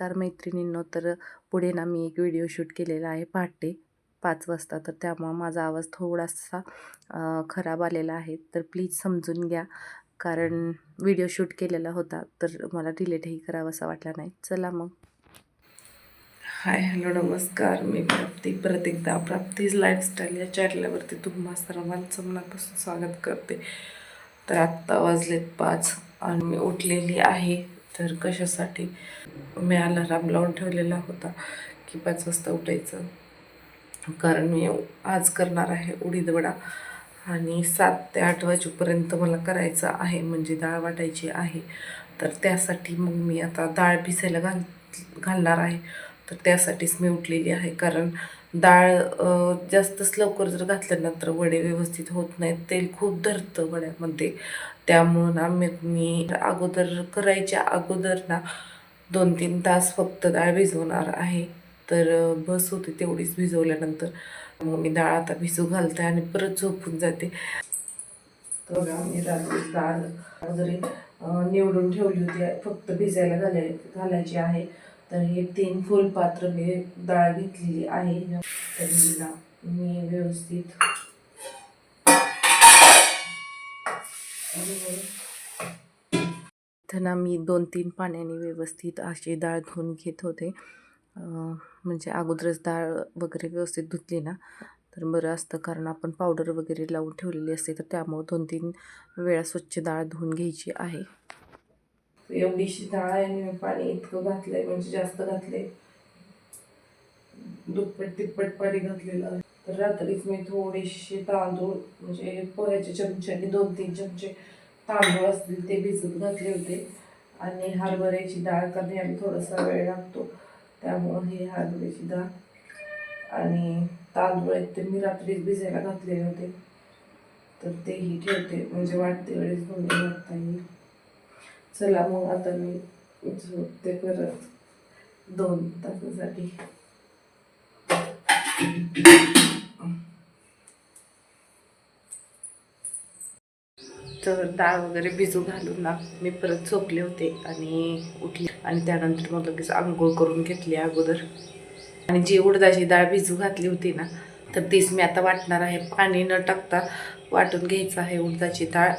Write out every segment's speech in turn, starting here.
नमस्कार मैत्रिणींनो तर पुढे ना मी एक व्हिडिओ शूट केलेला आहे पहाटे पाच वाजता. तर त्यामुळं माझा आवाज थोडासा खराब आलेला आहे. तर प्लीज समजून घ्या कारण व्हिडिओ शूट केलेला होता तर मला डिलेटही करावासा वाटला नाही. चला मग. हाय हॅलो नमस्कार. मी प्राप्ती परत एकदा प्राप्तीज लाईफस्टाईल या चॅनलवरती तुम्हा सर्वांचं मनापासून स्वागत करते. तर आत्ता वाजलेत पाच आणि मी उठलेली आहे. तर कशासाठी? मी अलाराम लावून ठेवलेला होता की पाच वाजता उठायचं. कारण मी आज करणार आहे उडीद वडा आणि सात ते आठ वाजेपर्यंत मला करायचं आहे म्हणजे डाळ वाटायची आहे. तर त्यासाठी मग मी आता डाळ भिसायला घाल घालणार आहे. तर त्यासाठीच मी उठलेली आहे. कारण डाळ जास्तच लवकर जर घातल्यानंतर वडे व्यवस्थित होत नाहीत. तेल खूप धरतं वड्यामध्ये. त्यामुळं ना मी अगोदर करायच्या अगोदर ना दोन तीन तास फक्त डाळ भिजवणार आहे. तर बस होते तेवढीच भिजवल्यानंतर. मग मी डाळ आता भिजू घालते आणि परत झोपून जाते. तर बघा मी रात्री डाळ वगैरे निवडून ठेवली होती फक्त भिजायला घालाय घालायची आहे. तर हे तीन फुलपात्र मी डाळ घेतलेली आहे. तर हिला मी व्यवस्थित त्यांना मी दोन तीन पाण्याने व्यवस्थित अशी डाळ धुवून घेत होते. म्हणजे अगोदरच डाळ वगैरे व्यवस्थित धुतली ना तर बरं असतं कारण आपण पावडर वगैरे लावून ठेवलेली असते तर त्यामुळं दोन तीन वेळा स्वच्छ डाळ धुवून घ्यायची आहे. एवढीशी डाळ आहे आणि मी पाणी इतकं घातलंय म्हणजे जास्त घातलंय. दुप्पट तिप्पट पाणी घातलेलं तर रात्रीच मी थोडेसे तांदूळ म्हणजे पोह्याचे चमचे आणि दोन तीन चमचे तांदूळ असतील ते भिजत घातले होते. आणि हरभऱ्याची डाळ करण्याला थोडासा वेळ लागतो. त्यामुळं हे हरभऱ्याची डाळ आणि तांदूळ आहेत ते मी रात्रीच भिजायला घातलेले होते. तर तेही ठेवते म्हणजे वाटते वेळेस दोन्ही घालता येईल. चला मग आता मी झोपते परत दोन तासासाठी. तर डाळ वगैरे भिजू घालून ना मी परत झोपले होते आणि उठले. आणि त्यानंतर मग लगेच आंघोळ करून घेतली अगोदर. आणि जी उडदाची डाळ भिजू घातली होती ना तर तीच मी आता वाटणार आहे पाणी न टाकता वाटून घ्यायचं आहे उडदाची डाळ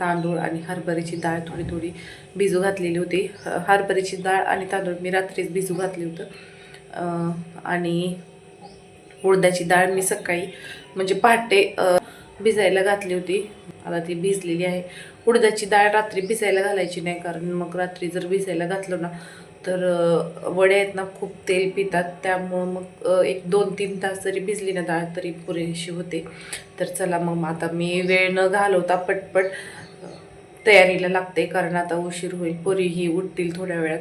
तांदूळ आणि हरभऱ्याची डाळ थोडी थोडी भिजू घातलेली होती. हरभऱ्याची डाळ आणि तांदूळ मी रात्रीच भिजू घातली होतं. आणि उडदाची डाळ मी सकाळी म्हणजे पहाटे भिजायला घातली होती. आता ती भिजलेली आहे. उडदाची डाळ रात्री भिजायला घालायची नाही कारण मग रात्री जर भिजायला घातलं ना तर वडे वड्या आहेत ना खूप तेल पितात. त्यामुळं मग एक दोन तीन तास जरी भिजली ना डाळ तरी पुरेशी होते. तर चला मग आता मी वेळ न घालवता पटपट तयारीला लागते. कारण आता उशीर होईल. पोरीही उठतील थोड्या वेळात.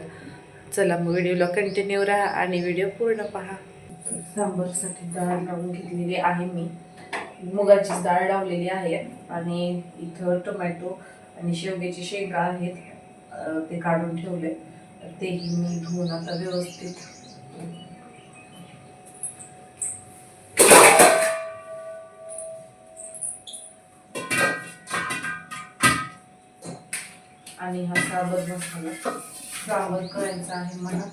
चला मग व्हिडिओला कंटिन्यू राहा आणि व्हिडिओ पूर्ण पहा. सांबरसाठी डाळ लावून घेतलेली आहे मी. मुगाची डाळ लावलेली आहे. आणि इथं टोमॅटो आणि शेवग्याची शेंगा आहेत. ते काढून ठेवले. तर तेही मी धुवून आता व्यवस्थित. आणि हा साबर मसाला साबर करायचा आहे मला.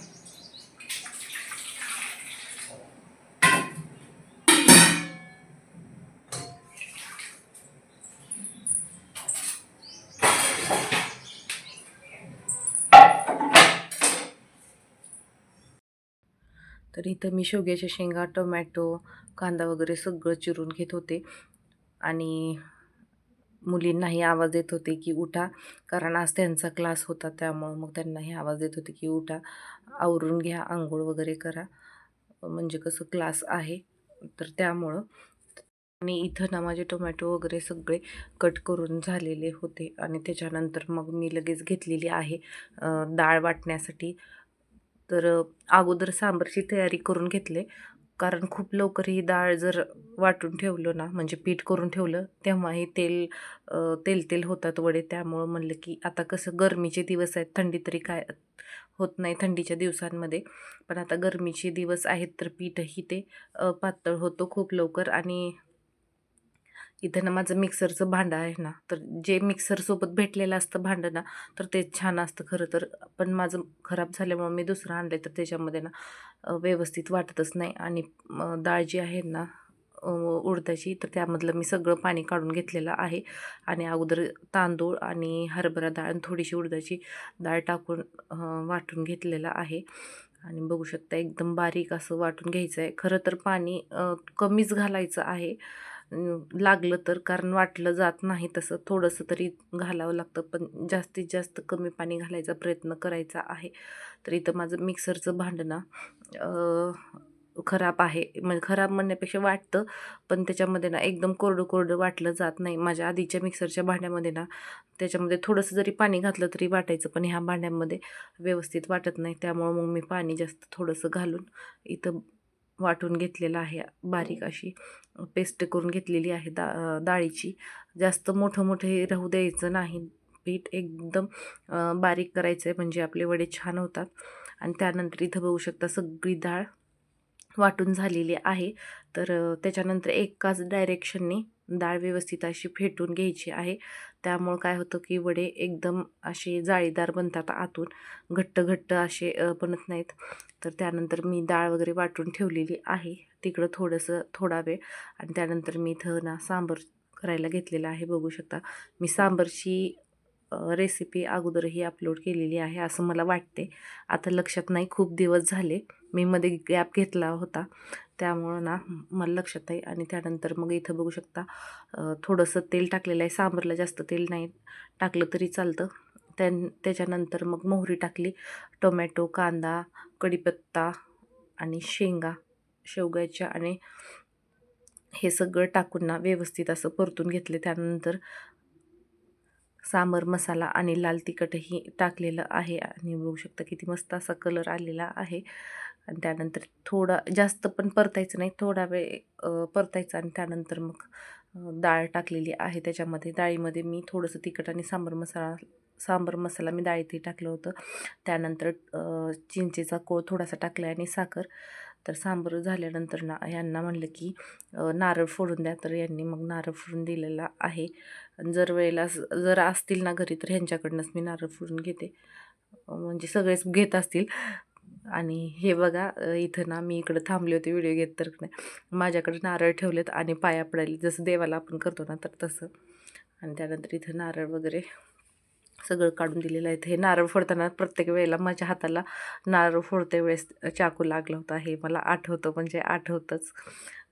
तर इथं मी शेवग्याच्या शेंगा टोमॅटो कांदा वगैरे सगळं चिरून घेत होते. आणि मुलींनाही आवाज देत होते की उठा कारण आज त्यांचा क्लास होता त्यामुळं मग त्यांनाही आवाज देत होते की उठा आवरून घ्या आंघोळ वगैरे करा. म्हणजे कसं क्लास आहे तर त्यामुळं. आणि इथं ना माझे टोमॅटो वगैरे सगळे कट करून झालेले होते. आणि त्याच्यानंतर मग मी लगेच घेतलेली आहे डाळ वाटण्यासाठी तर अगोदर सांबरची तयारी करून घेतले. कारण खूप लवकर ही डाळ जर वाटून ठेवलं ना म्हणजे पीठ करून ठेवलं तेव्हाही तेल तेल तेल होतात वडे. त्यामुळं म्हणलं की आता कसं गरमीचे दिवस आहेत थंडी तरी काय होत नाही थंडीच्या दिवसांमध्ये. पण आता गरमीचे दिवस आहेत तर पीठही ते पातळ होतो खूप लवकर. आणि इथं ना माझं मिक्सरचं भांडं आहे ना तर जे मिक्सरसोबत भेटलेलं असतं भांडं ना तर ते छान असतं खरं तर. पण माझं खराब झाल्यामुळं मी दुसरं आणलं तर त्याच्यामध्ये ना व्यवस्थित वाटतच नाही. आणि डाळ जी आहे ना उडदाची तर त्यामधलं मी सगळं पाणी काढून घेतलेलं आहे. आणि अगोदर तांदूळ आणि हरभरा डाळ आणि थोडीशी उडदाची डाळ टाकून वाटून घेतलेलं आहे. आणि बघू शकता एकदम बारीक असं वाटून घ्यायचं आहे खरं तर पाणी कमीच घालायचं आहे. लागलं तर कारण वाटलं जात नाही तसं. थोडंसं तरी घालावं लागतं पण जास्तीत जास्त कमी पाणी घालायचा प्रयत्न करायचा आहे. तर इथं माझं मिक्सरचं भांडणं खराब आहे. म्हणजे खराब म्हणण्यापेक्षा वाटतं पण त्याच्यामध्ये ना एकदम कोरडं कोरडं वाटलं जात नाही. माझ्या आधीच्या मिक्सरच्या भांड्यामध्ये ना त्याच्यामध्ये थोडंसं जरी पाणी घातलं तरी वाटायचं पण ह्या भांड्यामध्ये व्यवस्थित वाटत नाही. त्यामुळं मग मी पाणी जास्त थोडंसं घालून इथं वाटून घेतलेलं आहे बारीक अशी पेस्ट करून घेतलेली आहे दा डाळीची. जास्त मोठं मोठं हे राहू द्यायचं नाही. पीठ एकदम बारीक करायचं आहे म्हणजे आपले वडे छान होतात. आणि त्यानंतर इथं बघू शकता सगळी डाळ वाटून झालेली आहे. तर त्याच्यानंतर एकाच डायरेक्शनने डाळ व्यवस्थित अशी फेटून घ्यायची आहे. त्यामुळं काय होतं की वडे एकदम असे जाळीदार बनतात आतून. घट्ट घट्ट असे बनत नाहीत. तर त्यानंतर मी डाळ वगैरे वाटून ठेवलेली आहे. तिकडं थोडंसं थोडा वेळ. आणि त्यानंतर मी इथं ना सांबर करायला घेतलेला आहे. बघू शकता. मी सांबरची रेसिपी अगोदरही अपलोड केलेली आहे असं मला वाटते आता लक्षात नाही खूप दिवस झाले. मी मध्ये गॅप घेतला होता. त्यामुळं ना मला लक्षात आहे. आणि त्यानंतर मग इथं बघू शकता थोडंसं तेल टाकलेलं आहे. सांबरला जास्त तेल नाही टाकलं तरी चालतं. त्या त्याच्यानंतर मग मोहरी टाकली. टोमॅटो कांदा कढीपत्ता आणि शेंगा शेवग्याच्या आणि हे सगळं टाकून ना व्यवस्थित असं परतून घेतले. त्यानंतर सांबर मसाला आणि लाल तिखटही टाकलेलं आहे. आणि बघू शकता किती मस्त असा कलर आलेला आहे. आणि त्यानंतर थोडा जास्त पण परतायचं नाही थोडा वेळ परतायचं आणि त्यानंतर मग डाळ टाकलेली आहे त्याच्यामध्ये. डाळीमध्ये मी थोडंसं तिखट आणि सांबर मसाला सांबर मसाला मी डाळीतही टाकलं होतं. त्यानंतर चिंचेचा कोळ थोडासा टाकला आणि साखर. तर सांबर झाल्यानंतर ना यांना म्हणलं की नारळ फोडून द्या. तर यांनी मग नारळ फोडून दिलेला आहे. आणि जर वेळेला जर असतील ना घरी तर ह्यांच्याकडनंच मी नारळ फोडून घेते. म्हणजे सगळेच घेत असतील. आणि हे बघा इथं ना मी इकडं थांबले होते व्हिडिओ घेत तर नाही. माझ्याकडे नारळ ठेवलेत आणि पाया पडायला जसं देवाला आपण करतो ना तर तसं. आणि त्यानंतर इथं नारळ वगैरे सगळं काढून दिलेलं आहे. हे नारळ फोडताना प्रत्येक वेळेला माझ्या हाताला नारळ फोडते वेळेस चाकू लागला होता. हे मला आठवतं म्हणजे आठवतंच.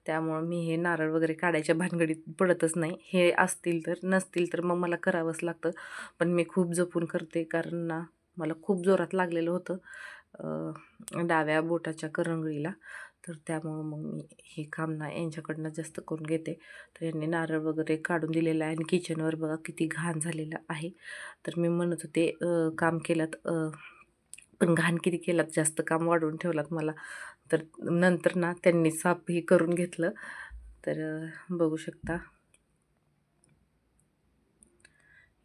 त्यामुळं मी हे नारळ वगैरे काढायच्या भानगडीत पडतच नाही. हे असतील तर नसतील तर मग मला करावंच लागतं. पण मी खूप जपून करते कारण ना मला खूप जोरात लागलेलं होतं. डाव्या बोटाच्या करंगळीला. तर त्यामुळं मग मी हे काम ना यांच्याकडनं जास्त करून घेते. तर यांनी नारळ वगैरे काढून दिलेलं आहे आणि किचनवर बघा किती घाण झालेलं आहे. तर मी म्हणत होते काम केलात पण घाण किती केलात? जास्त काम वाढवून ठेवलात मला. तर नंतर ना त्यांनी साफही करून घेतलं. तर बघू शकता.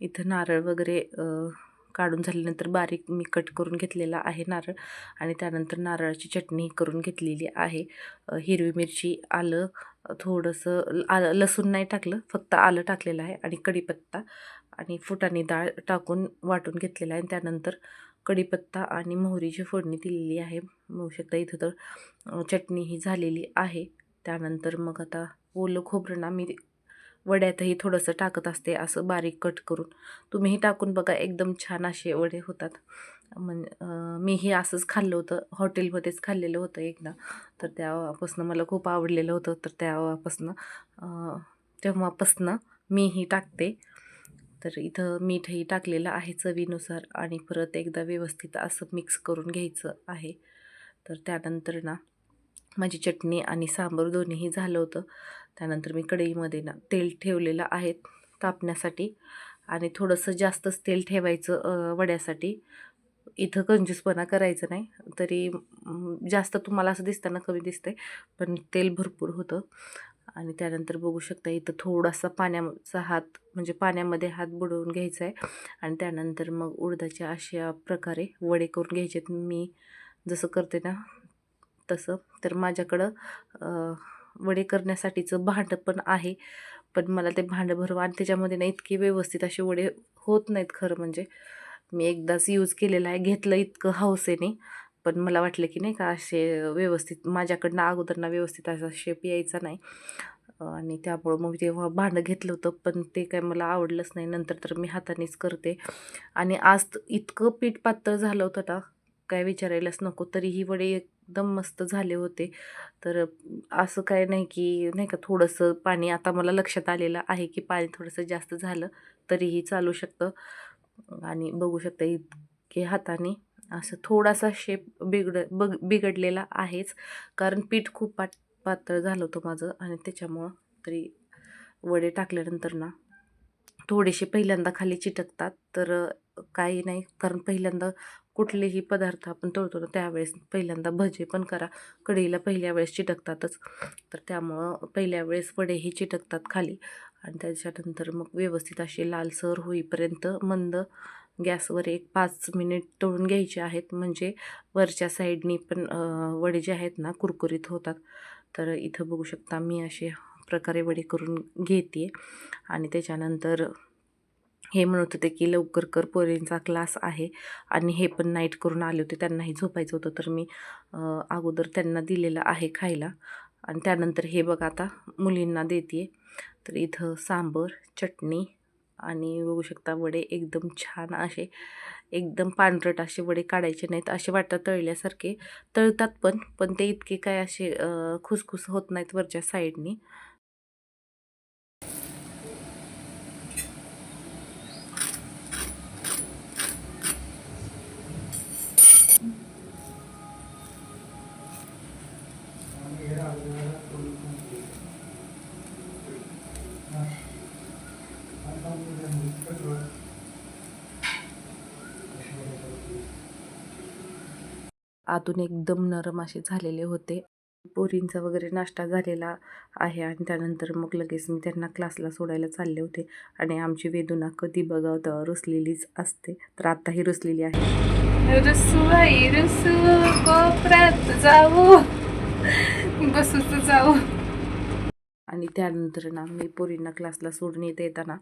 इथं नारळ वगैरे काढून झाल्यानंतर बारीक मी कट करून घेतलेला आहे नारळ आणि त्यानंतर नारळाची चटणी करून घेतलेली आहे. हिरवी मिरची आलं थोडंसं आलं लसूण नाही टाकलं फक्त आलं टाकलेलं आहे आणि कढीपत्ता आणि फुटाणी डाळ टाकून वाटून घेतलेला आहे. आणि त्यानंतर कढीपत्ता आणि मोहरीची फोडणी दिलेली आहे. बघू शकता इथं तर चटणी ही झालेली आहे. त्यानंतर मग आता ओलं खोबरं ना मी वड्यातही थोडंसं टाकत असते असं बारीक कट करून. तुम्हीही टाकून बघा एकदम छान असे वडे होतात. म्हण मीही असंच खाल्लं होतं. हॉटेलमध्येच खाल्लेलं होतं एकदा. तर तेव्हापासनं मला खूप आवडलेलं होतं. तर तेव्हापासनं अं, तेव्हापासनं मीही टाकते. तर इथं मीठही टाकलेलं आहे चवीनुसार आणि परत एकदा व्यवस्थित असं मिक्स करून घ्यायचं आहे. तर त्यानंतर ना माझी चटणी आणि सांबार दोन्हीही झालं होतं. त्यानंतर मी कढईमध्ये ना तेल ठेवलेलं आहे तापण्यासाठी आणि थोडंसं जास्तच तेल ठेवायचं वड्यासाठी. इथं कंजूसपणा करायचं नाही तरी जास्त तुम्हाला असं दिसताना कमी दिसतंय पण तेल भरपूर होतं. आणि त्यानंतर बघू शकता इथं थोडासा पाण्याचा हात म्हणजे पाण्यामध्ये हात बुडवून घ्यायचा आहे. आणि त्यानंतर मग उडदाच्या अशा प्रकारे वडे करून घ्यायचे आहेत मी जसं करते ना तसं. तर माझ्याकडं वडे करण्यासाठीचं भांडं पण आहे. पण मला ते भांडं भरवा आणि त्याच्यामध्ये ना इतके व्यवस्थित असे वडे होत नाहीत खरं म्हणजे. मी एकदाच यूज केलेलं आहे घेतलं इतकं हौसेने. पण मला वाटलं की नाही का असे व्यवस्थित माझ्याकडनं अगोदरना व्यवस्थित असा शेप यायचा नाही. आणि त्यामुळं मग तेव्हा भांडं घेतलं होतं पण ते काय मला आवडलंच नाही. नंतर तर मी हातानेच करते. आणि आज इतकं पीठ पातळ झालं होतं ना काय विचारायलाच नको. तरीही वडे एकदम मस्त झाले होते. तर असं काय नाही की नाही का थोडंसं पाणी आता मला लक्षात आलेलं आहे की पाणी थोडंसं जास्त झालं तरीही चालू शकतं. आणि बघू शकता इतके हाताने असं थोडासा शेप बिघड बग बिघडलेला आहेच. कारण पीठ खूप पाट पातळ झालं होतं माझं आणि त्याच्यामुळं तरी वडे टाकल्यानंतर ना थोडेसे पहिल्यांदा खाली चिटकतात. तर काही नाही कारण पहिल्यांदा कुठलेही पदार्थ आपण तळतो ना त्यावेळेस पहिल्यांदा भजे पण करा. कढईला पहिल्या वेळेस चिटकतातच. तर त्यामुळं पहिल्या वेळेस वडेही चिटकतात खाली. आणि त्याच्यानंतर मग व्यवस्थित असे लालसर होईपर्यंत मंद गॅसवर एक पाच मिनिट तळून घ्यायचे आहेत. म्हणजे वरच्या साईडनी पण वडे जे आहेत ना कुरकुरीत होतात. तर इथं बघू शकता मी असे प्रकारे वडे करून घेते आणि त्याच्यानंतर हे म्हणत होते की लवकर कर पोरींचा क्लास आहे. आणि हे पण नाईट करून आले होते. त्यांनाही झोपायचं होतं. तर मी अगोदर त्यांना दिलेलं आहे खायला. आणि त्यानंतर हे बघा आता मुलींना देते तर इथं सांबर चटणी आणि बघू शकता वडे एकदम छान असे एकदम पांढरट असे वडे काढायचे नाहीत. असे वाटतात तळल्यासारखे. तळतात पण पण ते इतके काय असे खुसखुस होत नाहीत वरच्या साईडनी आतून एकदम नरम असे झालेले होते. पोरींचा वगैरे नाश्ता झालेला आहे आणि त्यानंतर मग लगेच मी त्यांना क्लासला सोडायला चालले होते. आणि आमची वेदुना कधी बघावं रुसलेलीच असते. तर आताही रुसलेली आहे. रुसू आई रुसू कोपऱ्यात जाऊ. बसूच जाऊ. आणि त्यानंतर ना मी पोरींना क्लासला सोडून येता येताना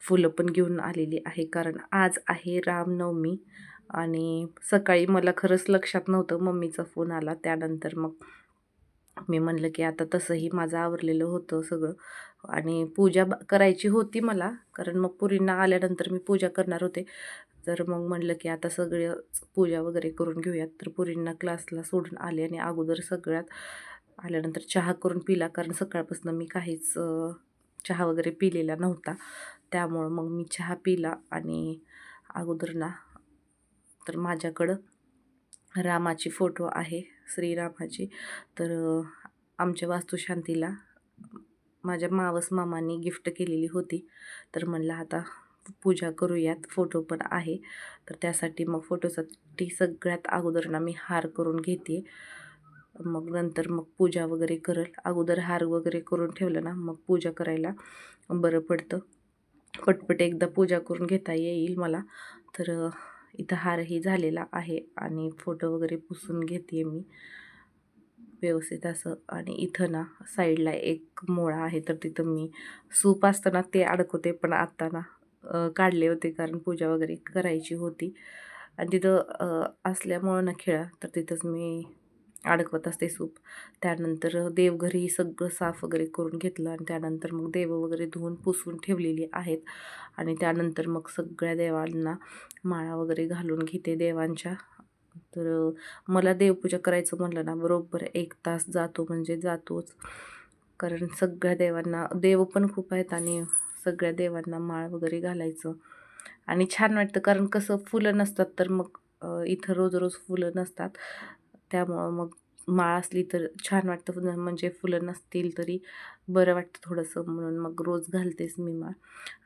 फुलं पण घेऊन आलेली आहे. कारण आज आहे रामनवमी. आणि सकाळी मला खरंच लक्षात नव्हतं मम्मीचा फोन आला. त्यानंतर मग मी म्हणलं की आता तसंही माझं आवरलेलं होतं सगळं. आणि पूजा करायची होती मला कारण मग पुरींना आल्यानंतर मी पूजा करणार होते. तर मग म्हणलं की आता सगळं पूजा वगैरे करून घेऊयात. तर पुरींना क्लासला सोडून आले आणि अगोदर सगळ्यात आल्यानंतर चहा करून पिला कारण सकाळपासून मी काहीच चहा वगैरे पिलेला नव्हता. त्यामुळं मग मी चहा पिला आणि अगोदर ना तर माझ्याकडं रामाची फोटो आहे श्रीरामाची. तर आमच्या वास्तुशांतीला माझ्या मावस मामांनी गिफ्ट केलेली होती. तर म्हणलं आता पूजा करूयात फोटो पण आहे. तर त्यासाठी मग फोटोसाठी सगळ्यात अगोदर ना मी हार करून घेते. मग नंतर मग पूजा वगैरे करल. अगोदर हार वगैरे करून ठेवलं ना मग पूजा करायला बरं पडतं. पटपट एकदा पूजा करून घेता येईल मला. तर इथं हारही झालेला आहे आणि फोटो वगैरे पुसून घेते मी. व्यवस्थित असं आणि इथं ना साईडला एक मोळा आहे तर तिथं मी सूप असताना ते अडकवते पण आत्ता ना काढले होते कारण पूजा वगैरे करायची होती. आणि तिथं असल्यामुळं ना खेळा तर तिथंच मी अडकवत असते सूप. त्यानंतर देवघरी सगळं साफ वगैरे करून घेतलं आणि त्यानंतर मग देव वगैरे धुवून पुसून ठेवलेली आहेत. आणि त्यानंतर मग सगळ्या देवांना माळा वगैरे घालून घेते देवांच्या. तर मला देवपूजा करायचं म्हटलं ना बरोबर एक तास जातो म्हणजे जातोच. कारण सगळ्या देवांना देव पण खूप आहेत आणि सगळ्या देवांना माळ वगैरे घालायचं. आणि छान वाटतं कारण कसं फुलं नसतात तर मग इथं रोज रोज फुलं नसतात. त्यामुळं मग माळ असली तर छान वाटतं. म्हणजे फुलं नसतील तरी बरं वाटतं थोडंसं. म्हणून मग रोज घालतेच मी माळ.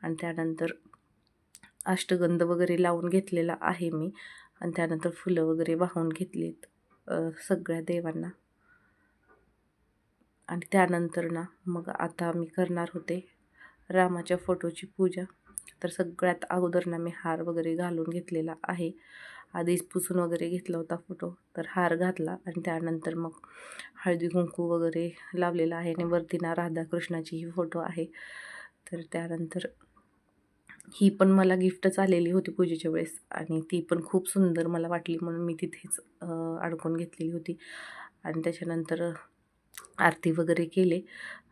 आणि त्यानंतर अष्टगंध वगैरे लावून घेतलेला आहे मी. आणि त्यानंतर फुलं वगैरे वाहून घेतलीत सगळ्या देवांना. आणि त्यानंतर ना मग आता मी करणार होते रामाच्या फोटोची पूजा. तर सगळ्यात अगोदर ना मी हार वगैरे घालून घेतलेला आहे. आधीच पुसून वगैरे घेतला होता फोटो तर हार घातला आणि त्यानंतर मग हळदी कुंकू वगैरे लावलेला आहे आणि वरती ना राधाकृष्णाची ही फोटो आहे. तर त्यानंतर ही पण मला गिफ्टच आलेली होती पूजेच्या वेळेस आणि ती पण खूप सुंदर मला वाटली म्हणून मी तिथेच अडकून घेतलेली होती. आणि त्याच्यानंतर आरती वगैरे केले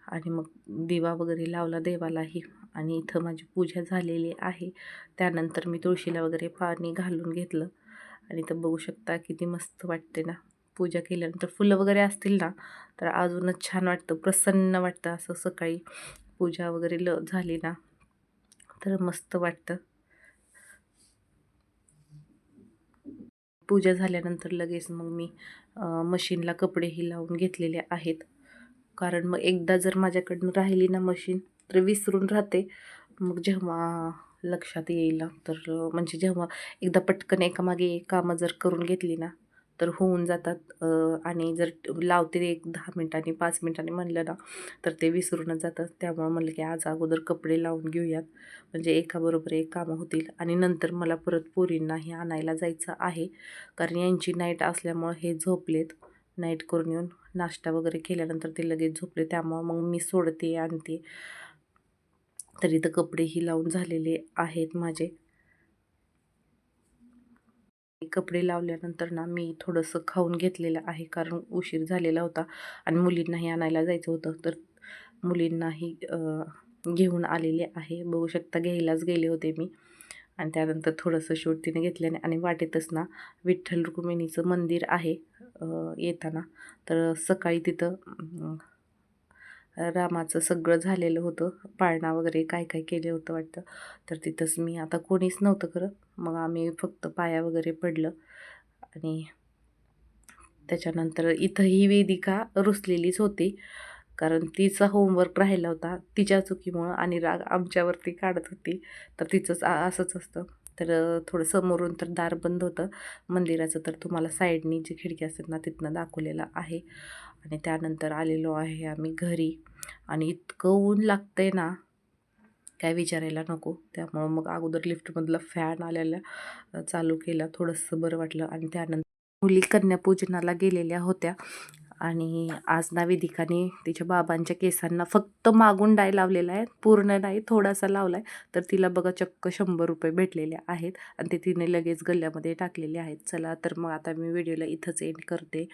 आणि मग दिवा वगैरे लावला देवालाही आणि इथं माझी पूजा झालेली आहे. त्यानंतर मी तुळशीला वगैरे पाणी घालून घेतलं. आणि तर बघू शकता किती मस्त वाटते ना. पूजा केल्यानंतर फुलं वगैरे असतील ना तर अजूनच छान वाटतं प्रसन्न वाटतं असं सकाळी पूजा वगैरे ल झाली ना तर मस्त वाटतं. पूजा झाल्यानंतर लगेच मग मी मशीनला कपडेही लावून घेतलेले आहेत. कारण मग एकदा जर माझ्याकडनं राहिली ना मशीन तर विसरून राहते. मग जेव्हा लक्षात येईल ना तर म्हणजे जेव्हा एकदा पटकन एकामागे एक कामं जर करून घेतली ना तर होऊन जातात. आणि जर लावते एक दहा मिनिटांनी पाच मिनिटांनी म्हणलं ना तर ते विसरूनच जातात. त्यामुळं म्हणलं की आज अगोदर कपडे लावून घेऊयात. म्हणजे एकाबरोबर एक कामं होतील. आणि नंतर मला परत पोरींनाही आणायला जायचं आहे. कारण यांची नाईट असल्यामुळं हे झोपलेत. नाईट करून येऊन नाश्ता वगैरे केल्यानंतर ते लगेच झोपले. त्यामुळं मग मी सोडते आणते. तर इथं कपडेही लावून झालेले आहेत माझे. कपडे लावल्यानंतर ना मी थोडंसं खाऊन घेतलेलं आहे कारण उशीर झालेला होता आणि मुलींनाही आणायला जायचं होतं. तर मुलींनाही घेऊन आलेले आहे. बघू शकता घ्यायलाच गेले होते मी. आणि त्यानंतर थोडंसं शूट तिने घेतल्याने आणि वाटेतच ना विठ्ठल रुक्मिणीचं मंदिर आहे येताना. तर सकाळी तिथं रामाचं सगळं झालेलं होतं. पाळणा वगैरे काय काय केलं होतं वाटतं. तर तिथंच मी आता कोणीच नव्हतं खरं. मग आम्ही फक्त पाया वगैरे पडलं. आणि त्याच्यानंतर इथं ही वेदिका रुसलेलीच होती. कारण तिचा होमवर्क राहिला होता. तिच्या चुकीमुळं आणि राग आमच्यावरती काढत होती. तर तिचंच असंच असतं. तर थोडं समोरून तर दार बंद होतं. मंदिराचं तर तुम्हाला साईडनी जी खिडकी असतात ना तिथनं दाखवलेलं आहे. आणि त्यानंतर आलेलो आहे आम्ही घरी. आणि इतकं ऊन लागतं आहे ना काय विचारायला नको. त्यामुळं मग अगोदर लिफ्टमधला फॅन आलेला चालू केला. थोडंसं बरं वाटलं. आणि त्यानंतर मुली कन्यापूजनाला गेलेल्या होत्या. आणि आज नावेधिकाने तिच्या बाबांच्या केसांना फक्त मागून डाय लावलेला आहे पूर्ण डाय थोडासा लावला आहे तर तिला बघा चक्क शंभर रुपये भेटलेले आहेत. आणि ते तिने लगेच गल्ल्यामध्ये टाकलेले आहेत. चला तर मग आता मी व्हिडिओला इथंच एंड करते.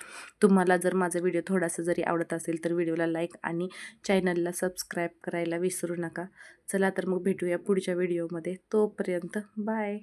तुम्हाला जर माझा व्हिडिओ थोडासा जरी आवडत असेल तर व्हिडिओला लाईक आणि चॅनलला सबस्क्राईब करायला विसरू नका. चला तर मग भेटूया पुढच्या व्हिडिओमध्ये. तोपर्यंत बाय